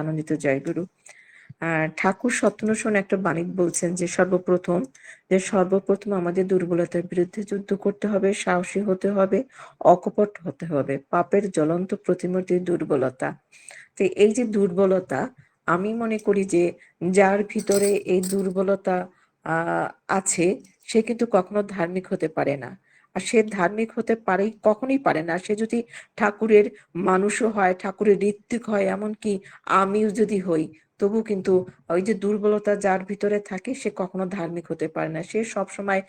আনন্দিত জয়গুরু আর ঠাকুর সত্যনসন একটা বাণিক বলছেন যে, সর্বপ্রথম যে সর্বপ্রথম আমাদের দুর্বলতার বিরুদ্ধে যুদ্ধ করতে হবে, সাহসী হতে হবে, অকপট হতে হবে, পাপের জ্বলন্ত প্রতিমূর্তির দুর্বলতা। তো এই যে দুর্বলতা, আমি মনে করি যে, যার ভিতরে এই দুর্বলতা আছে, সে কিন্তু কখনো ধার্মিক হতে পারে না। আর সে ধার্মিক হতে পারে, কখনোই পারে না। সে যদি ঠাকুরের মানুষও হয়, ঠাকুরের ঋত্বিক হয়, এমনকি আমিও যদি হই তবু কিন্তু ওই যে দুর্বলতা যার ভিতরে থাকে সে কখনো ধার্মিক হতে পারে না। সে সবসময়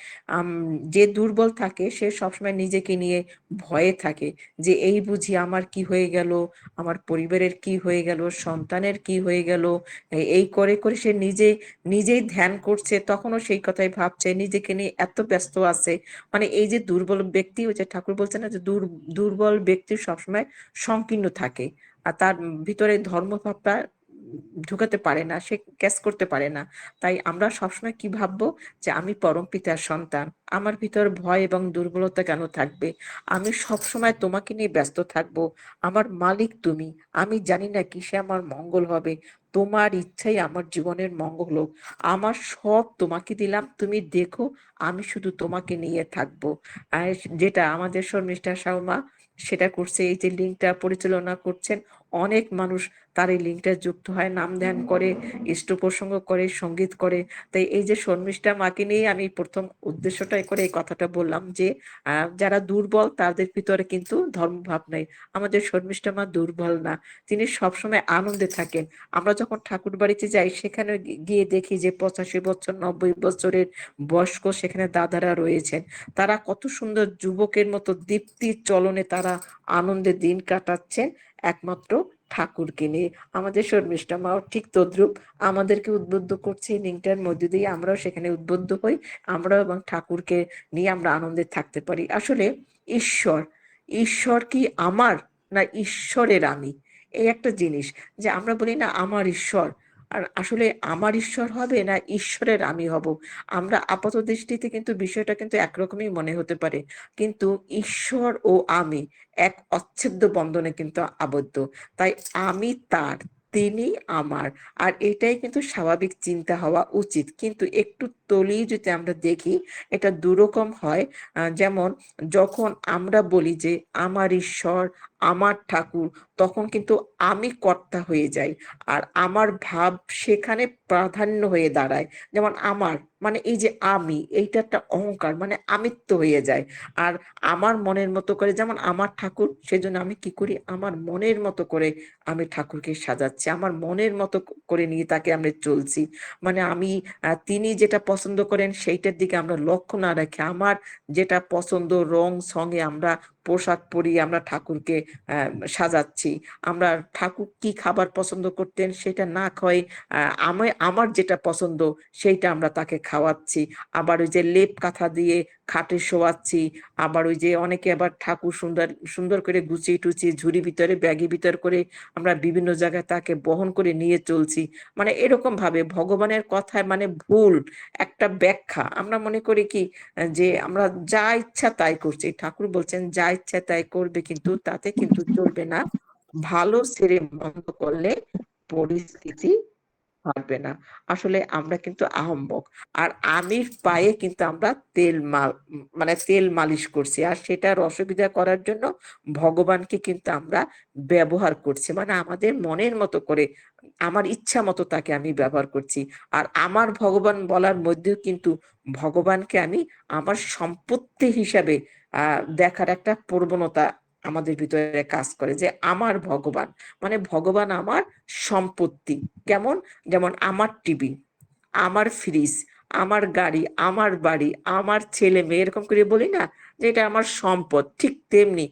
যে দুর্বল থাকে সে সবসময় নিজেকে নিয়ে ভয়ে থাকে যে এই বুঝি আমার কি হয়ে গেল, আমার পরিবারের কি হয়ে গেল, সন্তানের কি হয়ে গেল, এই করে করে সে নিজে, নিজেই ধ্যান করছে, তখনও সেই কথাই ভাবছে, নিজেকে নিয়ে এত ব্যস্ত আছে। মানে এই যে দুর্বল ব্যক্তি, ওই যে ঠাকুর বলছে না যে দুর্বল ব্যক্তি সবসময় সংকীর্ণ থাকে। আর তার ভিতরে ধর্মভাবটা ঢুকাতে পারে না, সে ক্যাচ করতে পারে না। তাই আমরা সবসময় কি ভাববো? যে আমি পরম পিতার সন্তান, আমার ভিতর ভয় এবং দুর্বলতা কেন থাকবে? আমি সবসময় তোমাকে নিয়ে ব্যস্ত থাকব, আমার মালিক তুমি, আমি জানি না কিসে আমার মঙ্গল হবে, তোমার ইচ্ছাই আমার জীবনের মঙ্গল হোক, আমার সব তোমাকে দিলাম, তুমি দেখো আমি শুধু তোমাকে নিয়ে থাকব। আর যেটা আমাদের শর্মিষ্ঠা শর্মা সেটা করছে, এই যে লিঙ্কটা পরিচালনা করছেন অনেক মানুষ তার এই লিঙ্কটা যুক্ত হয়, নাম ধ্যান করে, ইষ্ট প্রসঙ্গ করে, সংগীত করে। তাই এই যে শর্মিষ্ঠা মাকে নিয়ে আমি প্রথম উদ্দেশ্যটাই করে এই কথাটা বললাম যে যারা দুর্বল তাদের ভিতরে কিন্তু ধর্মভাব নাই। আমাদের শর্মিষ্ঠা মা দুর্বল না, তিনি সবসময় আনন্দে থাকেন। আমরা যখন ঠাকুর বাড়িতে যাই, সেখানে গিয়ে দেখি যে পঁচাশি বছর, নব্বই বছরের বয়স্ক সেখানে দাদারা রয়েছেন। তারা কত সুন্দর যুবকের মতো দীপ্তির চলনে তারা আনন্দে দিন কাটাচ্ছেন। একমাত্র ঠাকুরকে নিয়ে। আমাদের শর্মিষ্ঠা মাও ঠিক তদ্রুপ আমাদেরকে উদ্বুদ্ধ করছে লিঙ্কটার মধ্যে দিয়ে। আমরাও সেখানে উদ্বুদ্ধ হই। আমরাও এবং ঠাকুরকে নিয়ে আমরা আনন্দে থাকতে পারি। আসলে ঈশ্বর ঈশ্বর কি আমার না ঈশ্বরের আমি? এই একটা জিনিস যে আমরা বলি না, আমার ঈশ্বর। আর আসলে আমার ঈশ্বর হবে না ঈশ্বরের আমি হব? আমরা আপাত দৃষ্টিতে কিন্তু বিষয়টা কিন্তু একরকমই মনে হতে পারে। কিন্তু ঈশ্বর ও আমি এক অচ্ছেদ্য বন্ধনে কিন্তু আবদ্ধ। তাই আমি তার, তিনি আমার। আর এটাই কিন্তু স্বাভাবিক চিন্তা হওয়া উচিত। কিন্তু একটু তলি যদি আমরা দেখি, এটা দুরকম হয়। যেমন যখন আমরা বলি যে, আমার ঈশ্বর আমার ঠাকুর, তখন কিন্তু আমি কর্তা হয়ে যাই। আর আমার ভাব সেখানে প্রাধান্য হয়ে দাঁড়ায়। যেমন আমার মানে এই যে আমি, এইটা একটা অহংকার মানে আমিত্ব হয়ে যায়। আর আমার মনের মতো করে, যেমন আমার ঠাকুর, সেজন্য আমি কি করি? আমার মনের মতো করে আমি ঠাকুরকে সাজাচ্ছি। আমার মনের মতো করে নিয়ে তাকে আমরা চলছি। মানে আমি তিনি যেটা পছন্দ করেন, সেইটার দিকে আমরা লক্ষ্য না রেখে, আমার যেটা পছন্দ রং, সঙ্গে আমরা পোশাক পরিয়ে আমরা ঠাকুরকে সাজাচ্ছি। আমরা ঠাকুর কি খাবার পছন্দ করতেন, সেটা না খাওয়াই আমি, আমার যেটা পছন্দ, সেইটা আমরা তাকে খাওয়াচ্ছি, আবার ওই যে লেপ কাঁথা দিয়ে খাটে শোয়াচ্ছি, আবার ওই যে অনেকে আবার ঠাকুর সুন্দর সুন্দর করে গুছিয়ে টুচিয়ে ঝুড়ি ভিতরে ব্যাগের ভিতর করে আমরা বিভিন্ন জায়গায় তাকে বহন করে নিয়ে চলছি। মানে এরকম ভাবে ভগবানের কথায় মানে ভুল একটা ব্যাখ্যা। আমরা মনে করি কি, যে আমরা যা ইচ্ছা তাই করছি। ঠাকুর বলছেন, যা ইচ্ছা তাই করবে কিন্তু তাতে কিন্তু চলবে না। ভালো ছেড়ে বন্ধ করলে পরিস্থিতি পারবে না। আসলে আমরা কিন্তু আহম্বক আর আমির পায়ে কিন্তু আমরা তেল মাল মানে তেল মালিশ করছি। আর সেটার অসুবিধা করার জন্য ভগবানকে কিন্তু আমরা ব্যবহার করছি। মানে আমাদের মনের মতো করে, আমার ইচ্ছা মতো তাকে আমি ব্যবহার করছি। আর আমার ভগবান বলার মধ্যেও কিন্তু ভগবানকে আমি আমার সম্পত্তি হিসাবে দেখার একটা প্রবণতা আমাদের ভিতরে কাজ করে যে আমার ভগবান মানে ভগবান আমার সম্পত্তি। কেমন? যেমন আমার টিভি আমার ফ্রিজ আমার গাড়ি, আমার বাড়ি, আমার ছেলে মেয়ে, এরকম করে বলি না যে এটা আমার সম্পদ। ঠিক তেমনি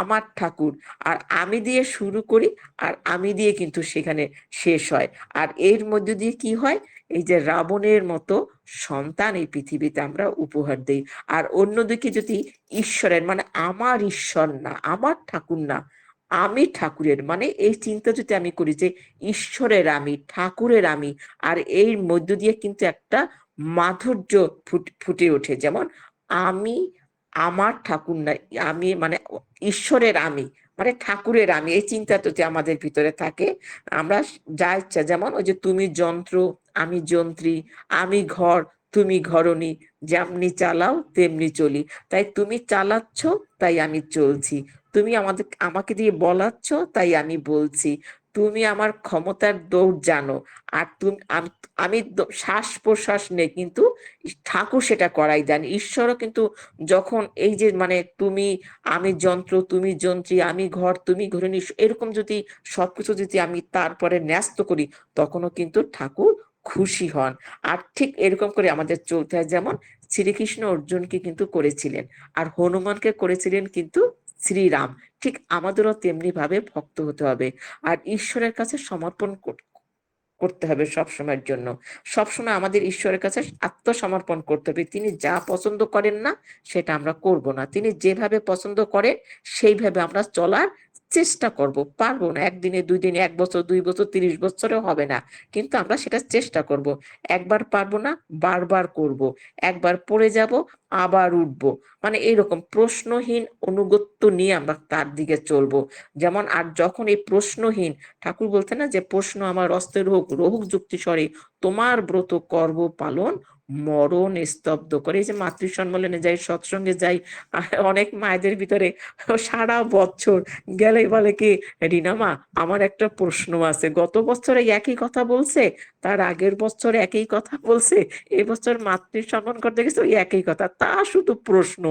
আমার ঠাকুর। আর আমি দিয়ে শুরু করি আর আমি দিয়ে কিন্তু সেখানে শেষ হয়। আর এর মধ্যে দিয়ে কি হয়? এই যে রাবণের মতো সন্তান এই পৃথিবীতে আমরা উপহার দেই। আর অন্যদিকে যদি ঈশ্বরের মানে আমার ঈশ্বর না, আমার ঠাকুর না, আমি ঠাকুরের মানে এই চিন্তা যদি আমি করি যে ঈশ্বরের আমি, ঠাকুরের আমি, আর এর মধ্য দিয়ে কিন্তু একটা মাধুর্য ফুটে ওঠে। যেমন আমি, আমার ঠাকুর না, আমি মানে ঈশ্বরের আমি মানে ঠাকুরের আমি, এই চিন্তা তো আমাদের ভিতরে থাকে। আমরা যা ইচ্ছা, যেমন ওই যে তুমি যন্ত্র, আমি যন্ত্রী, আমি ঘর, তুমি ঘরণী, যেমনি চালাও তেমনি চলি। তাই তুমি চালাচ্ছ, তাই আমি চলছি। তুমি আমাদের, আমাকে দিয়ে বলাচ্ছ, তাই আমি বলছি। তুমি আমার ক্ষমতার দৌড় জানো। আর তুমি, আমি শ্বাস প্রশ্বাস নেই, কিন্তু ঠাকুর সেটা করাই দেন ঈশ্বরও কিন্তু যখন এই যে মানে তুমি, আমি যন্ত্র, তুমি যন্ত্রী, আমি ঘর, তুমি ঘরে এরকম যদি সবকিছু যদি আমি তারপরে ন্যস্ত করি, তখনও কিন্তু ঠাকুর খুশি হন। আর ঠিক এরকম করে আমাদের চলতে হয়। যেমন শ্রীকৃষ্ণ অর্জুনকে কিন্তু করেছিলেন। আর হনুমানকে করেছিলেন কিন্তু শ্রীরাম। ঠিক আমাদেরও তেমনি ভাবে ভক্ত হতে হবে। আর ঈশ্বরের কাছে সমর্পণ করতে হবে সব সময়ের জন্য। সবসময় আমাদের ঈশ্বরের কাছে আত্মসমর্পণ করতে হবে। তিনি যা পছন্দ করেন না, সেটা আমরা করব না। তিনি যেভাবে পছন্দ করেন, সেইভাবে আমরা চলার চেষ্টা করব। পারব না। একদিনে দুই দিনে এক বছর, দুই বছর, তিরিশ বছরেও হবে না। কিন্তু আমরা সেটা চেষ্টা করব। একবার পারব না, বারবার করব। একবার পড়ে যাব, আবার উঠব। মানে এইরকম প্রশ্নহীন অনুগত্য নিয়ে আমরা তার দিকে চলবো। যেমন আর যখন এই প্রশ্নহীন, ঠাকুর বলতে না যে, প্রশ্ন আমার অস্ত্রের হোক রহুক যুক্তি স্বরে তোমার ব্রত করব পালন মরণ স্তব্ধ করে, এই যে মাতৃ সম্মেলনে যাই, সৎসঙ্গে যাই অনেক মায়েদের ভিতরে সারা বছর গেলে বলে কি রিনামা আমার একটা প্রশ্ন আছে। গত বছরে একই কথা বলছে, তার আগের বছর একই কথা বলছে এবছর মাতৃ সম্মান করতে গেছে ওই একই কথা। তা শুধু প্রশ্ন,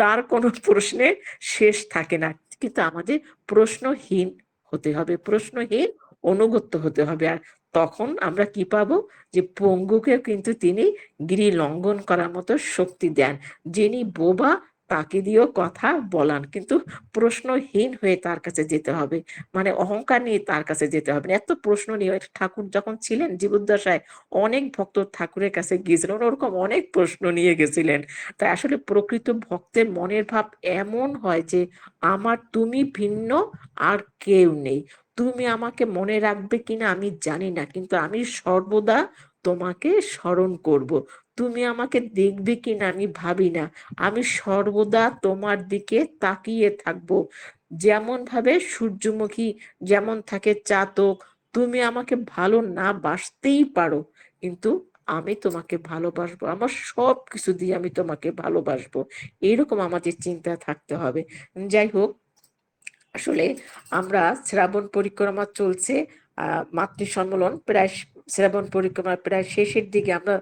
তার কোনো প্রশ্নে শেষ থাকে না। কিন্তু আমাদের প্রশ্নহীন হতে হবে, প্রশ্নহীন অনুগত্য হতে হবে। আর তখন আমরা কি পাবো? যে পঙ্গুকে কিন্তু তিনি গিরি লঙ্ঘন করার মতো শক্তি দেন। যিনি বোবা, তাকে দিয়েও কথা বলান। কিন্তু প্রশ্নহীন হয়ে তার কাছে যেতে হবে। মানে অহংকার নিয়ে তার কাছে যেতে হবে এত প্রশ্ন নিয়ে ঠাকুর যখন ছিলেন, জীবদ্দশায় অনেক ভক্ত ঠাকুরের কাছে গিয়েছিলেন। ওরকম অনেক প্রশ্ন নিয়ে গেছিলেন। তাই আসলে প্রকৃত ভক্তের মনের ভাব এমন হয় যে, আমার তুমি ভিন্ন, আর কেউ নেই। তুমি আমাকে মনে রাখবে কিনা আমি জানি না, কিন্তু আমি সর্বদা তোমাকে স্মরণ করব। তুমি আমাকে দেখবে কিনা আমি ভাবি না। আমি সর্বদা তোমার দিকে তাকিয়ে থাকব। যেমন ভাবে সূর্যমুখী যেমন থাকে চাতক, তুমি আমাকে ভালো না বাসতেই পারো, কিন্তু আমি তোমাকে ভালোবাসবো। আমার সব কিছু দিয়ে আমি তোমাকে ভালোবাসবো। এরকম আমাদের চিন্তা থাকতে হবে। যাই হোক আসলে আমরা শ্রাবণ পরিক্রমা চলছে মাতৃ সম্মেলন প্রায় শ্রাবণ পরিক্রমা প্রায় শেষের দিকে আমরা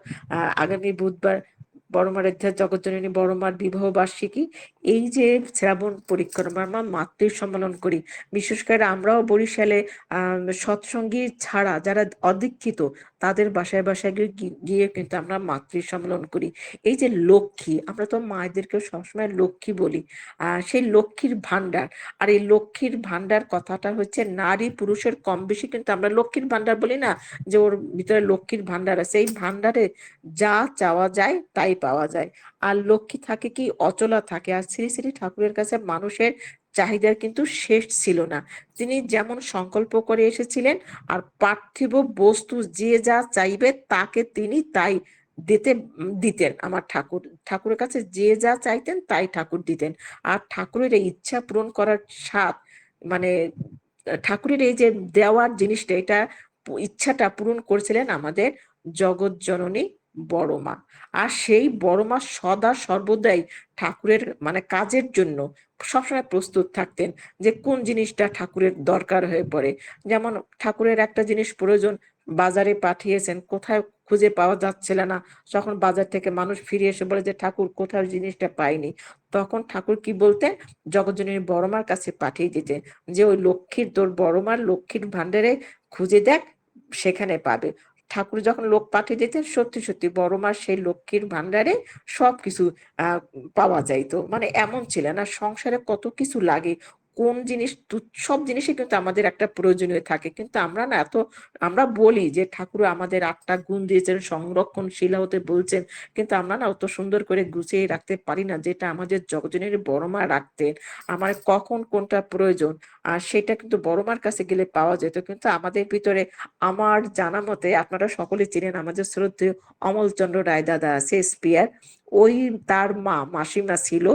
আগামী বুধবার বড়মার জগৎজননী বড়মার বিবাহ বার্ষিকী, এই যে শ্রাবণ পরিক্রমা আমরা মাতৃ সম্মেলন করি, বিশেষ করে আমরাও বরিশালে আহ সৎসঙ্গী ছাড়া যারা অদীক্ষিত তাদের বাসায় বাসায় গিয়ে গিয়ে কিন্তু আমরা মাতৃ সম্মেলন করি। এই যে লক্ষ্মী, আমরা তো মায়েদেরকে সবসময় লক্ষ্মী বলি। আহ সেই লক্ষ্মীর ভান্ডার আর এই লক্ষ্মীর ভান্ডার কথাটা হচ্ছে নারী পুরুষের কম বেশি কিন্তু আমরা লক্ষ্মীর ভান্ডার বলি না, যে ওর ভিতরে লক্ষ্মীর ভান্ডার আছে। এই ভান্ডারে যা চাওয়া যায় তাই পাওয়া যায়। আর লক্ষ্মী থাকে কি, অচলা থাকে। আর শ্রী শ্রী ঠাকুরের কাছে মানুষের চাহিদার কিন্তু শেষ ছিল না। তিনি যেমন সংকল্প করে এসেছিলেন, আর পার্থিব বস্তু যে যা চাইবে তাকে তিনি তাই দিতে, দিতেন। আমার ঠাকুর, ঠাকুরের কাছে যে যা চাইতেন তাই ঠাকুর দিতেন। আর ঠাকুরের এই ইচ্ছা পূরণ করার স্বাদ মানে ঠাকুরের এই যে দেওয়ার জিনিসটা, এটা ইচ্ছাটা পূরণ করেছিলেন আমাদের জগৎ জননী বড় মা। আর সেই বড় মা সদা সর্বদাই ঠাকুরের মানে কাজের জন্য সবসময় প্রস্তুত থাকতেন যে কোন জিনিসটা ঠাকুরের দরকার হয়ে পড়ে। যেমন ঠাকুরের একটা জিনিস প্রয়োজন, বাজারে পাঠিয়েছেন কোথায় খুঁজে পাওয়া যাচ্ছিল না। যখন বাজার থেকে মানুষ ফিরে এসে বলে যে, ঠাকুর, কোথাও জিনিসটা পাইনি। তখন ঠাকুর কি বলতেন? জগৎজনীর বড়মার কাছে পাঠিয়ে দিতেন যে ওই লক্ষ্মীর তোর বড়মার লক্ষ্মীর ভান্ডারে খুঁজে দেখ, সেখানে পাবে। ঠাকুর যখন লোক পাঠিয়ে দিতেন, সত্যি সত্যি বড় মার সেই লক্ষ্মীর ভান্ডারে সবকিছু, আহ, পাওয়া যাইতো। মানে এমন ছিল না সংসারে কত কিছু লাগে। কোন জিনিস সব জিনিসই কিন্তু আমাদের একটা প্রয়োজনীয় থাকে। কিন্তু আমরা না এত, আমরা বলি যে ঠাকুর আমাদের আটটা গুণ দিয়েছেন, সংরক্ষণশীল হতে বলছেন, কিন্তু আমরা না অত সুন্দর করে গুছিয়ে রাখতে পারি না, যেটা আমাদের জগজনের বড় মা রাখতেন। আমার কখন কোনটা প্রয়োজন? আর সেটা কিন্তু বড় মার কাছে গেলে পাওয়া যেত, কিন্তু আমাদের ভিতরে আমার জানা মতে আপনারা সকলে চিনেন আমাদের শ্রদ্ধেয় অমলচন্দ্র রায় দাদা আছে স্পিয়ার ওই তার মা, মাসিমা ছিল।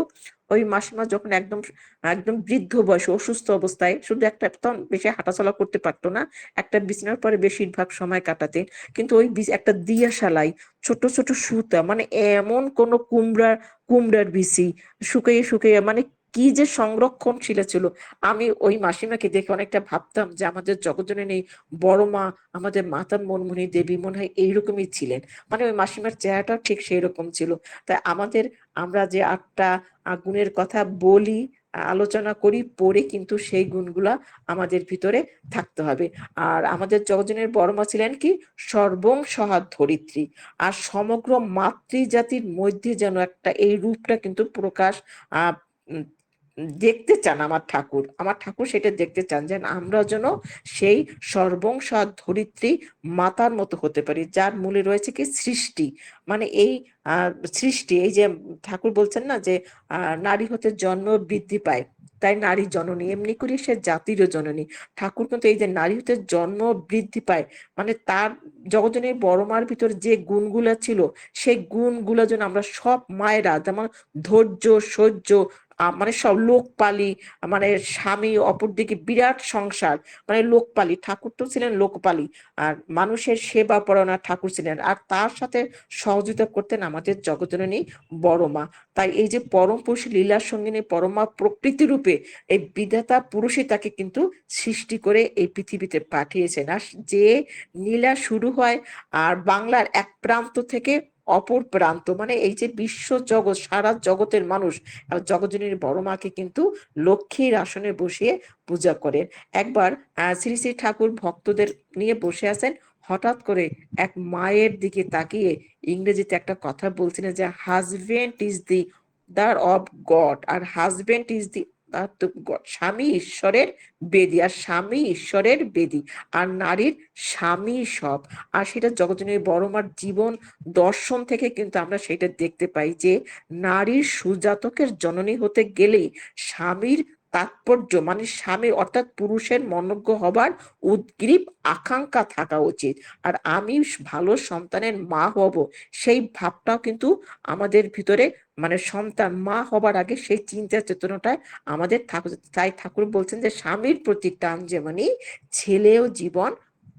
ওই মাসিমা যখন একদম একদম বৃদ্ধ বয়সে, অসুস্থ অবস্থায়, শুধু একটা তখন বেশি হাঁটাচলা করতে পারতো না, একটা বিছানার পরে বেশিরভাগ সময় কাটাতেন। কিন্তু ওই একটা দিয়া দিয়াশালাই, ছোট ছোট সুতা মানে এমন কোন কুমড়ার কুমড়ার বিচি শুকাইয়ে শুকিয়ে মানে কি যে সংরক্ষণশীল ছিল আমি ওই মাসিমাকে দেখে অনেকটা ভাবতাম যে আমাদের জগজননী বড় মা, আমাদের মাতা মনমনি দেবী মনে হয় এইরকমই ছিলেন। মানে ওই মাসিমার চেহারাটাও ঠিক সেই রকম ছিল। তাই আমাদের আমরা যে আটটা গুণের কথা বলি, আলোচনা করি, পড়ে কিন্তু সেই গুণগুলা আমাদের ভিতরে থাকতে হবে। আর আমাদের জগজনের বড় মা ছিলেন কি? সর্বং সহাদ ধরিত্রী আর সমগ্র মাতৃজাতির মধ্যে যেন একটা এই রূপটা কিন্তু প্রকাশ, আহ দেখতে চান আমার ঠাকুর। আমার ঠাকুর সেটা দেখতে চান যেন আমরা যেন সেই সর্বংসার ধরিত্রী মাতার মতো হতে পারি, যার মূলে রয়েছে কি সৃষ্টি। মানে এই সৃষ্টি, এই যে ঠাকুর বলছেন না যে নারী হতে জন্ম বৃদ্ধি পায়, তাই নারী জননী, এমনি করে সে জাতিরও জননী। ঠাকুর কিন্তু এই যে নারী হতে জন্ম বৃদ্ধি পায় মানে তার জগজনের বড় মার ভিতর যে গুণগুলা ছিল, সেই গুণগুলো যেন আমরা সব মায়েরা, যেমন ধৈর্য, সহ্য মানে সব লোকপালি মানে স্বামী অপরদিকে বিরাট সংসার মানে লোকপালি, ঠাকুর তো ছিলেন লোকপালি, আর মানুষের সেবা পড়ানোর ঠাকুর ছিলেন, আর তার সাথে সহযোগিতা করতেন আমাদের জগজননী বড়মা। তাই এই যে পরম পুরুষ লীলার সঙ্গিনী পরমা প্রকৃতি রূপে এই বিধাতা পুরুষই তাকে কিন্তু সৃষ্টি করে এই পৃথিবীতে পাঠিয়েছেন। আর যে লীলা শুরু হয়, আর বাংলার এক প্রান্ত থেকে অপর প্রান্ত মানে এই যে বিশ্ব জগৎ, সারা জগতের মানুষ জগজনীর বড় মাকে কিন্তু লক্ষ্মীর আসনে বসিয়ে পূজা করেন। একবার শ্রী শ্রী ঠাকুর ভক্তদের নিয়ে বসে আছেন। হঠাৎ করে এক মায়ের দিকে তাকিয়ে ইংরেজিতে একটা কথা বলছিলেন যে husband is the the of God R husband is the স্বামী ঈশ্বরের বেদী, আর স্বামী ঈশ্বরের বেদী, আর নারীর স্বামী সব। আর সেটা জগজনী বড়মার জীবন দর্শন থেকে কিন্তু আমরা সেটা দেখতে পাই যে, নারীর সুজাতকের জননী হতে গেলেই স্বামীর তাৎপর্য মানে স্বামী অর্থাৎ পুরুষের মনজ্ঞ হবার উদ্গ্রীব আকাঙ্ক্ষা থাকা উচিত। আর আমি ভালো সন্তানের মা হব, সেই ভাবটাও কিন্তু আমাদের ভিতরে মানে সন্তান মা হবার আগে সেই চিন্তা চেতনাটাই আমাদের ঠাকুর, তাই ঠাকুর বলছেন যে, স্বামীর প্রতি টান যেমনি, ছেলেও জীবন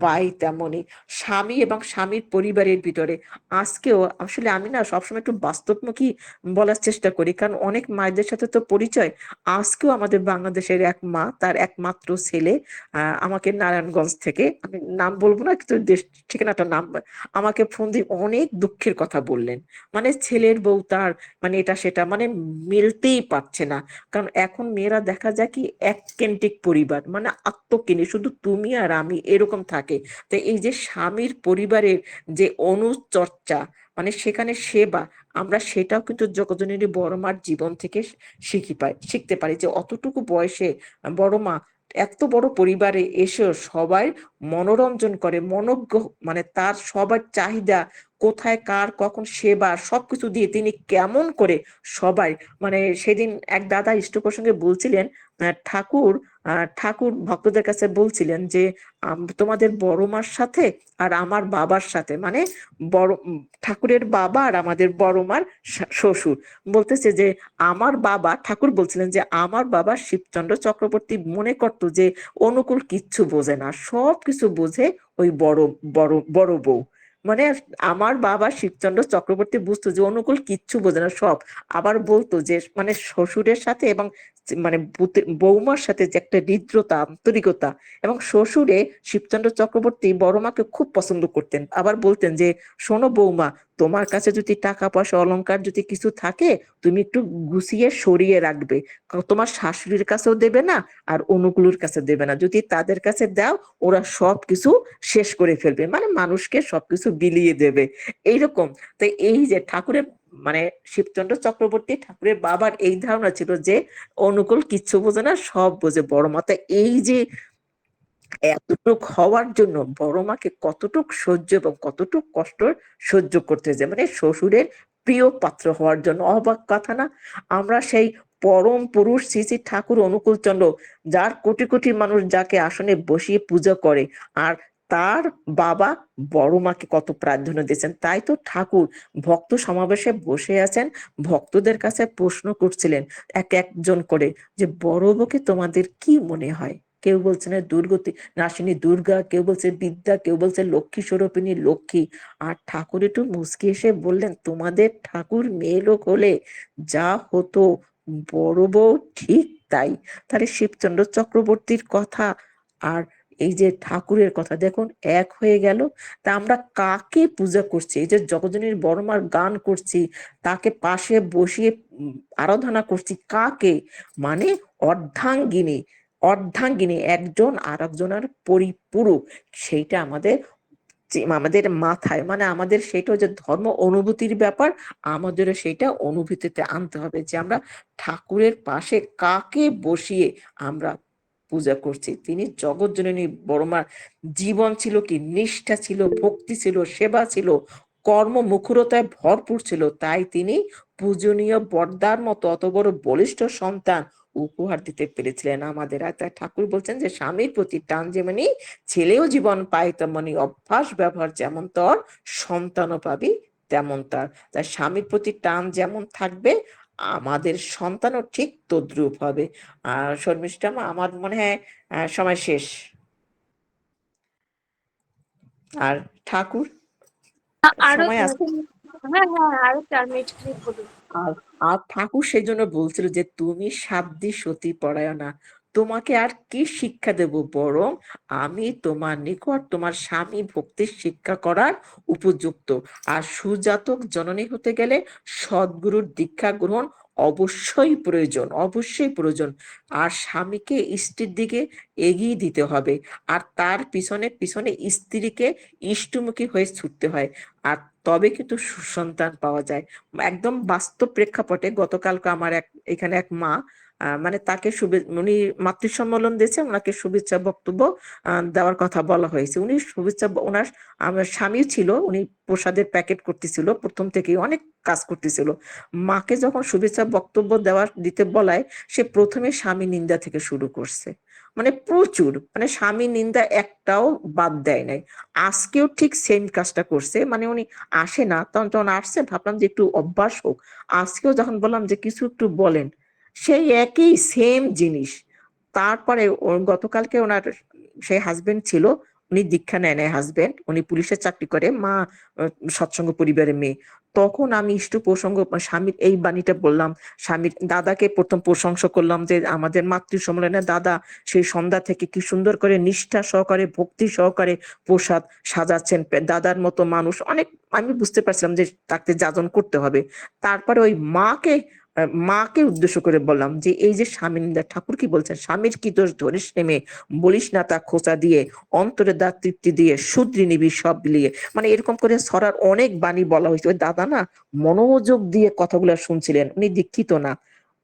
পাই তেমনই স্বামী এবং স্বামীর পরিবারের ভিতরে। আজকেও আসলে আমি না সবসময় একটু বাস্তবমুখী বলার চেষ্টা করি, কারণ অনেক মায়েদের সাথে তো পরিচয়। আজকেও আমাদের বাংলাদেশের এক মা, তার একমাত্র ছেলে আমাকে নারায়ণগঞ্জ থেকে, আমি নাম বলব না, কিন্তু দেশ ঠিকানাটা নাম, আমাকে ফোন দিয়ে অনেক দুঃখের কথা বললেন। মানে ছেলের বউ তার মানে এটা সেটা মানে মিলতেই পারছে না। কারণ এখন মেয়েরা দেখা যায় কি, এক কেন্টিক পরিবার মানে আত্মকেন্দ্রিক, শুধু তুমি আর আমি এরকম থাকে। থাকে। তো এই যে স্বামীর পরিবারের যে অনুচর্চা মানে সেখানে সেবা, আমরা সেটাও কিন্তু জগজনীর বড় মার জীবন থেকে শিখি পাই, শিখতে পারি যে অতটুকু বয়সে বড় মা, এত বড় পরিবারে এসেও সবাই মনোরঞ্জন করে, মনজ্ঞ মানে তার সবার চাহিদা, কোথায় কার, কখন সেবা, সবকিছু দিয়ে তিনি কেমন করে সবাই মানে সেদিন এক দাদা ইষ্ট প্রসঙ্গে বলছিলেন ঠাকুর ঠাকুর ভক্তদের কাছে বলছিলেন যে তোমাদের বড় মার সাথে আর আমার বাবার সাথে। মানে বড় ঠাকুরের বাবা আর আমাদের বড় মার শ্বশুর। বলতেছে যে, আমার বাবা, ঠাকুর বলছিলেন যে, আমার বাবা শিবচন্দ্র চক্রবর্তী মনে করত যে, অনুকূল কিচ্ছু বোঝে না। সব কিছু বোঝে ওই বড় বড় বড় বউ। মানে আমার বাবা শিবচন্দ্র চক্রবর্তী বুঝতো যে অনুকূল কিচ্ছু বোঝে না, সব। আবার বলতো যে মানে শ্বশুরের সাথে এবং মানে বৌমার সাথে যে একটা হৃদ্রতা আন্তরিকতা এবং শ্বশুরে শিবচন্দ্র চক্রবর্তী বড় মাকে খুব পছন্দ করতেন। আবার বলতেন যে, শোনো বৌমা তোমার কাছে যদি টাকা পয়সা, অলংকার যদি কিছু থাকে, তুমি একটু গুছিয়ে সরিয়ে রাখবে। তোমার শাশুড়ির কাছেও দেবে না, আর অনুকূলের কাছে দেবে না। যদি তাদের কাছে দাও, ওরা সব কিছু শেষ করে ফেলবে। মানে মানুষকে সবকিছু বিলিয়ে দেবে। এইরকম। তো এই যে ঠাকুরের মানে শিবচন্দ্র চক্রবর্তী ঠাকুরের বাবার এই ধারণা ছিল যে, অনুকূল কিচ্ছু বোঝে না, সব বোঝে বড় মাতা এই যে এতটুক হওয়ার জন্য বড় মাকে কতটুক সহ্য এবং কতটুক কষ্ট সহ্য করতে যে মানে শ্বশুরের প্রিয় পাত্র হওয়ার জন্য অবাক কথা না? আমরা সেই পরম পুরুষ শ্রী শ্রী ঠাকুর অনুকূল চন্দ্র যার কোটি কোটি মানুষ যাকে আসনে বসিয়ে পূজা করে, আর তার বাবা বড় মাকে কত প্রাধান্য দিয়েছেন? তাই তো ঠাকুর ভক্ত সমাবেশে বসে আছেন, ভক্তদের কাছে প্রশ্ন করছিলেন এক একজন করে যে, বড় বউকে তোমাদের কি মনে হয়? কেউ বলছে না দুর্গতি, নাসিনী দুর্গা, কেউ বলছে বিদ্যা, কেউ বলছে লক্ষ্মী স্বরূপিনী লক্ষ্মী। আর ঠাকুর একটু মুসকি এসে বললেন, তোমাদের ঠাকুর মেয়ে লোক হলে যা হতো, বড় বউ ঠিক তাই। তাহলে শিবচন্দ্র চক্রবর্তীর কথা আর এই যে ঠাকুরের কথা, দেখুন, এক হয়ে গেল। তা আমরা কাকে পূজা করছি? এই যে জগজনীর বড়মার গান করছি, তাকে পাশে বসিয়ে আরাধনা করছি, কাকে? মানে অর্ধাঙ্গিনী। অর্ধাঙ্গিনী, একজন আর একজনের পরিপূরক। সেইটা আমাদের আমাদের মাথায় মানে আমাদের সেটা যে ধর্ম অনুভূতির ব্যাপার আমাদেরও সেটা অনুভূতিতে আনতে হবে যে, আমরা ঠাকুরের পাশে কাকে বসিয়ে আমরা পূজা করছি। তিনি জগৎ জননী বড়মার জীবন ছিল কি, নিষ্ঠা ছিল, ভক্তি ছিল, সেবা ছিল, কর্ম মুখরতায় ভরপুর ছিল, তাই তিনি পূজনীয় বর্দার মতো, অত বড় বলিষ্ঠ সন্তান উপহার দিতে পেরেছিলেন আমাদের। তাই ঠাকুর বলছেন যে স্বামীর প্রতি টান যেমনি ছেলেও জীবন পায় তেমনি অভ্যাস ব্যবহার যেমন তর সন্তানও পাবি তেমন তার। তাই স্বামীর প্রতি টান যেমন থাকবে আমাদের সন্তানও ঠিক তদ্রুপ হবে। আর শর্মিষ্ঠাম আমার মনে হয় সময় শেষ। আর ঠাকুর সময় আছে? হ্যাঁ হ্যাঁ আরও চার মিনিট বলুন। আর ঠাকুর সেই জন্য বলছিল যে, তুমি সাধ্যি সতী পরায়ণা, তোমাকে আর কি শিক্ষা দেব বরং আমি তোমার নিকট তোমার স্বামী ভক্তির শিক্ষা করার উপযুক্ত। আর সুজাতক জননী হতে গেলে সদ্গুরুর দীক্ষা গ্রহণ অবশ্যই প্রয়োজন অবশ্যই প্রয়োজন। আর স্বামীকে স্ত্রীর দিকে এগিয়ে দিতে হবে। আর তার পিছনে পিছনে স্ত্রীকে ইষ্টমুখী হয়ে ছুটতে হয়। আর তবে কিন্তু সুসন্তান পাওয়া যায়। একদম বাস্তব প্রেক্ষাপটে গতকালকে আমার এক, এখানে এক মা মানে তাকে শুভে, উনি মাতৃ সম্মেলন দিয়েছে, ওনাকে শুভেচ্ছা বক্তব্য দেওয়ার কথা বলা হয়েছে। উনি শুভেচ্ছা ওনার স্বামী ছিল, উনি প্রসাদের প্যাকেট করতেছিল, প্রথম থেকেই অনেক কাজ করতেছিল। মাকে যখন শুভেচ্ছা বক্তব্য দেওয়ার দিতে বলায়, সে প্রথমে স্বামী নিন্দা থেকে শুরু করছে। মানে প্রচুর মানে স্বামী নিন্দা একটাও বাদ দেয় নাই। আজকেও ঠিক সেম কাজটা করছে মানে উনি আসে না, তখন যখন আসছে ভাবলাম যে একটু অভ্যাস হোক। আজকেও যখন বললাম যে কিছু একটু বলেন, সেই একই সেম জিনিস। তারপরে গতকালকে ওনার, সেই হাজবেন্ড ছিল উনি দীক্ষা নেয় নেয় হাজবেন্ড উনি পুলিশের চাকরি করে, মা সৎসঙ্গ পরিবারের মেয়ে। তখন আমি ইষ্ট প্রসঙ্গ স্বামীর এই বাণীটা বললাম, স্বামীর দাদাকে প্রথম প্রশংসা করলাম যে আমাদের মাতৃ সম্মেলনে দাদা, সেই সন্ধ্যা থেকে কি সুন্দর করে নিষ্ঠা সহকারে, ভক্তি সহকারে প্রসাদ সাজাচ্ছেন। দাদার মতো মানুষ, অনেক, আমি বুঝতে পারছিলাম যে তাকে যাজন করতে হবে। তারপরে ওই মাকে মাকে উদ্দেশ্য করে বললাম যে, এই যে স্বামীন্দা ঠাকুর কি বলছেন? স্বামীর কি দোষ ধরিস নেমে বলিস না তা খোঁচা দিয়ে, অন্তরে দা তৃপ্তি দিয়ে শুদ্রি নিবি সব মিলিয়ে। মানে এরকম করে সরার অনেক বাণী বলা হয়েছে। ওই দাদা না মনোযোগ দিয়ে কথাগুলো শুনছিলেন। উনি দীক্ষিত না।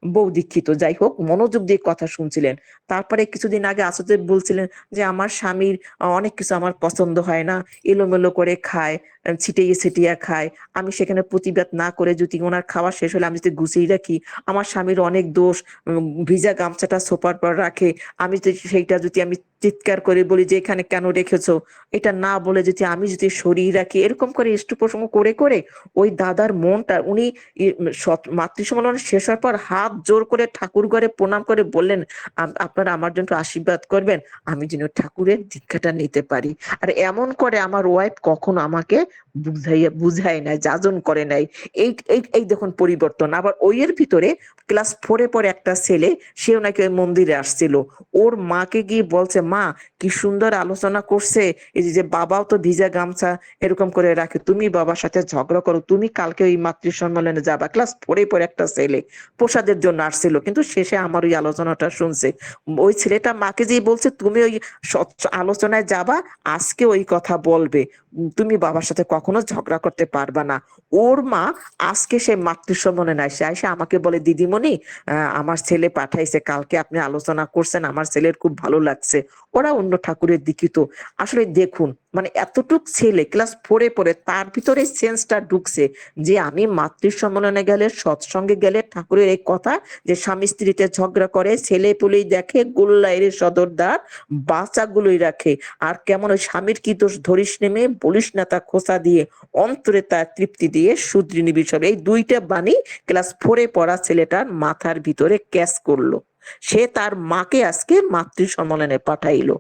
বউ দীক্ষিত, যাই হোক, মনোযোগ দিয়ে কথা শুনছিলেন। তারপরে কিছুদিন আগে আসতে বলছিলেন যে, আমার স্বামীর অনেক কিছু আমার পছন্দ হয় না। এলোমেলো করে খায় ছিটিয়ে ছিটিয়ে খায়। আমি সেখানে প্রতিবাদ না করে যদি ওনার খাওয়া শেষ হলে আমি যদি গুছিয়ে রাখি, আমার স্বামীর অনেক দোষ ভিজা গামছাটা সোপার পর রাখে। আমি যদি সেইটা যদি আমি চিৎকার করে বলি যে, এখানে কেন রেখেছো? এটা না বলে যদি আমি যদি সরিয়ে রাখি, এরকম করে ইষ্ট প্রসঙ্গ করে করে ওই দাদার মনটা, উনি মাতৃ সম্মেলন শেষ হওয়ার পর হাত জোর করে ঠাকুর ঘরে প্রণাম করে বললেন আপনারা আমার জন্য আশীর্বাদ করবেন, আমি যেন ঠাকুরের দীক্ষাটা নিতে পারি। আর এমন করে আমার ওয়াইফ কখনো আমাকে বুঝাইয়া বুঝাই নাই, যাজন করে নাই। এই এই দেখুন পরিবর্তন। আবার ওইয়ের ভিতরে ক্লাস ফোরে পরে একটা ছেলে, সেও নাকি ওই মন্দিরে আসছিল। ওর মাকে গিয়ে বলছে, মা, কি সুন্দর আলোচনা করছে। এই যে বাবাও তো ভিজা গামছা এরকম করে রাখে। তুমি বাবার সাথে ঝগড়া করো। তুমি কালকে ওই মাতৃ সম্মেলনে যাবা ক্লাস ফোরে পরে একটা ছেলে প্রসাদের জন্য আসছিল। কিন্তু শেষে আমার ওই আলোচনাটা শুনছে। ওই ছেলেটা মাকে যে বলছে, তুমি ওই আলোচনায় যাবা, আজকে ওই কথা বলবে। তুমি বাবার সাথে কখনো ঝগড়া করতে পারবা না। ওর মা আজকে সে মাতৃসম্মানে নাই। সে আসে আমাকে বলে, দিদিমণি আমার ছেলে পাঠাইছে, কালকে আপনি আলোচনা করছেন, আমার ছেলের খুব ভালো লাগছে। ওরা অন্য ঠাকুরের দীক্ষিত আসলে দেখুন মানে এতটুক ছেলে ক্লাস ফোরে পড়ে, তার ভিতরে সেন্সটা ঢুকছে যে আমি মাতৃ সম্মেলনে গেলে, সৎসঙ্গে গেলে ঠাকুরের এই কথা যে স্বামী স্ত্রীতে ঝগড়া করে ছেলে পুলেই দেখে গোল্লাইরে সদরদার বাচ্চাগুলোই রাখে। আর কেমন ওই স্বামীর কি দোষ ধরিস নেমে বলিস না তা খোসা দিয়ে, অন্তরে তার তৃপ্তি দিয়ে শুদ্রি সব। এই দুইটা বাণী ক্লাস ফোরে পড়া ছেলেটার মাথার ভিতরে ক্যাচ করল। সে তার মাকে আজকে মাতৃ সম্মেলনে পাঠাইল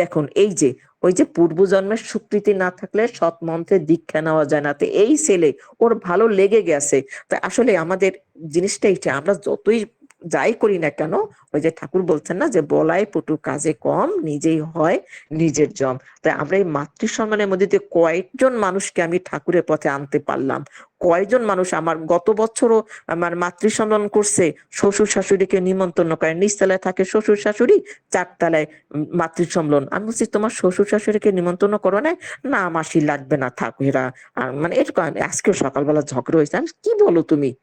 দেখুন, এই যে, ওই যে পূর্বজন্মের স্বীকৃতি না থাকলে সৎ মন্ত্রে দীক্ষা নেওয়া যায় না। তো এই ছেলে, ওর ভালো লেগে গেছে। তা আসলে আমাদের জিনিসটা এইটা, আমরা যতই যাই করি না কেন, ওই যে ঠাকুর বলছেন না যে বলাই পটু কাজে কম, নিজেই হয় নিজের জম। তাই আমরা এই মাতৃ সম্মানের মধ্যে দিয়ে কয়েকজন মানুষকে আমি ঠাকুরের পথে আনতে পারলাম। কয়জন মানুষ আমার গত বছরও আমার মাতৃ সম্মান করছে, শ্বশুর শাশুড়িকে নিমন্ত্রণ করে, নিচতলায় থাকে শ্বশুর শাশুড়ি, চারতলায় মাতৃ সম্মেলন আমি বলছি, তোমার শ্বশুর শাশুড়িকে নিমন্ত্রণ করো না? না মাসি, লাগবে না, থাক, এরা, আর মানে এরকম আজকে সকালবেলা ঝগড়া হয়েছে। কি বলো তুমি?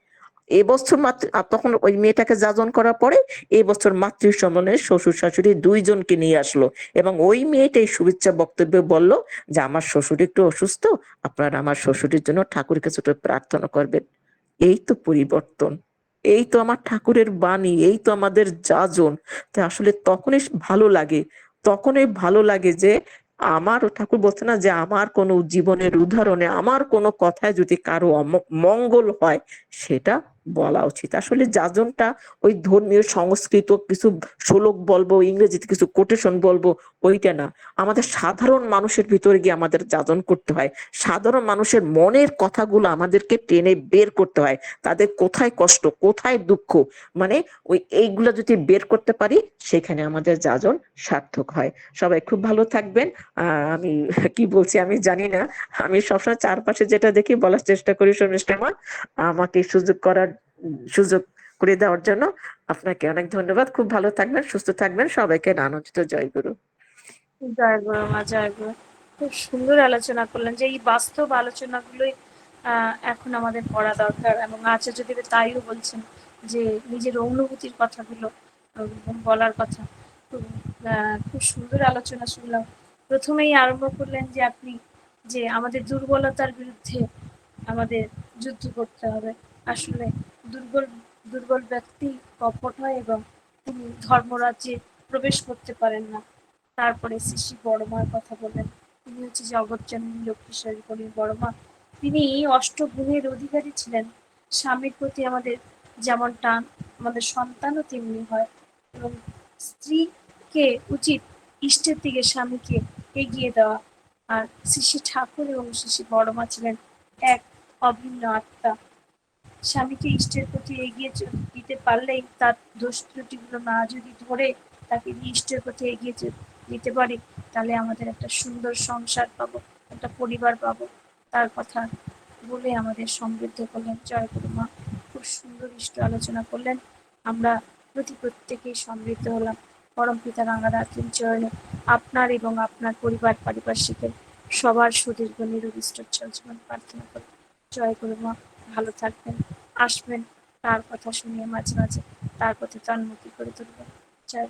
এবছর মাতৃ তখন ওই মেয়েটাকে যাজন করার পরে এই বছর মাতৃ সম্মেলনে শ্বশুর শাশুড়ি দুইজনকে নিয়ে আসলো। এবং ওই মেয়েটাই শুভেচ্ছা বক্তব্যে বলল যে, আমার শ্বশুর একটু অসুস্থ, আপনারা আমার শ্বশুরের জন্য ঠাকুরের কাছে প্রার্থনা করবেন। এই তো পরিবর্তন, এই তো আমার ঠাকুরের বাণী, এই তো আমাদের যাজন। তা আসলে তখনই ভালো লাগে, তখনই ভালো লাগে যে, আমার ঠাকুর বলছে না যে, আমার কোনো জীবনের উদাহরণে, আমার কোনো কথায় যদি কারও মঙ্গল হয়, সেটা বলা উচিত। আসলে যাজনটা ওই ধর্মীয় সংস্কৃত কিছু শ্লোক বলব, ইংরেজিতে কিছু কোটেশন বলব, ওইটা না। আমাদের সাধারণ মানুষের ভিতরে গিয়ে আমাদের যাজন করতে হয়। সাধারণ মানুষের মনের কথাগুলো আমাদেরকে টেনে বের করতে হয়। তাদের কোথায় কষ্ট, কোথায় দুঃখ? মানে ওই এইগুলো যদি বের করতে পারি, সেখানে আমাদের যাজন সার্থক হয়। সবাই খুব ভালো থাকবেন। আমি কি বলছি আমি জানি না। আমি সবসময় চারপাশে যেটা দেখি বলার চেষ্টা করি শর্মিষ্ঠা আমাকে সুযোগ করার সুযোগ করে দেওয়ার জন্য আপনাকে অনেক ধন্যবাদ। খুব ভালো থাকবেন সুস্থ থাকবেন। সবাইকে আনন্দিত জয় গুরু। জয় গুরু মা জয় গুরু। খুব সুন্দর আলোচনা করলেন যে এই বাস্তব আলোচনাগুলোই আহ, এখন আমাদের পড়া দরকার এবং আচার্যদেব তাইও বলছেন যে নিজের অনুভূতির কথাগুলো বলার কথা। খুব সুন্দর আলোচনা শুনলাম। প্রথমেই আরম্ভ করলেন যে আপনি যে আমাদের দুর্বলতার বিরুদ্ধে আমাদের যুদ্ধ করতে হবে। আসলে দুর্বল দুর্বল ব্যক্তি কপট হয় এবং তিনি ধর্মরাজ্যে প্রবেশ করতে পারেন না। তারপরে শ্রী বড়মার কথা বলেন। তিনি হচ্ছে জগজ্জননী লক্ষ্মীশ্বরী কলির বড়মা। তিনি অষ্টগুণের অধিকারী ছিলেন। স্বামীর প্রতি আমাদের যেমন টান, আমাদের সন্তানও তেমনি হয়। এবং স্ত্রীকে উচিত ইষ্টের দিকে স্বামীকে এগিয়ে দেওয়া। আর শ্রী ঠাকুর এবং শ্রী বড়মা ছিলেন এক অভিন্ন আত্মা। স্বামীকে ইষ্টের প্রতি এগিয়ে দিতে পারলেই তার দোষ ত্রুটিগুলো না যদি ধরে, তাকে ইষ্টের প্রতি এগিয়ে দিতে পারি, তাহলে আমাদের একটা সুন্দর সংসার পাবো, একটা পরিবার পাবো। তার কথা বলে আমাদের সমৃদ্ধ করলেন জয় গুরু মা। খুব সুন্দর ইষ্ট আলোচনা করলেন। আমরা প্রতি প্রত্যেকেই সমৃদ্ধ হলাম। পরম পিতা রাঙারাত্রির চরণে আপনার এবং আপনার পরিবার পারিপার্শ্বিকের সবার সুদীর্ঘ নিরবিষ্টচ্ছল জীবন প্রার্থনা করি জয় গুরু মা। ভালো থাকবেন আসবেন তার কথা শুনিয়ে মাঝে মাঝে তার পথে তন্মুখী করে তুলবেন? জয়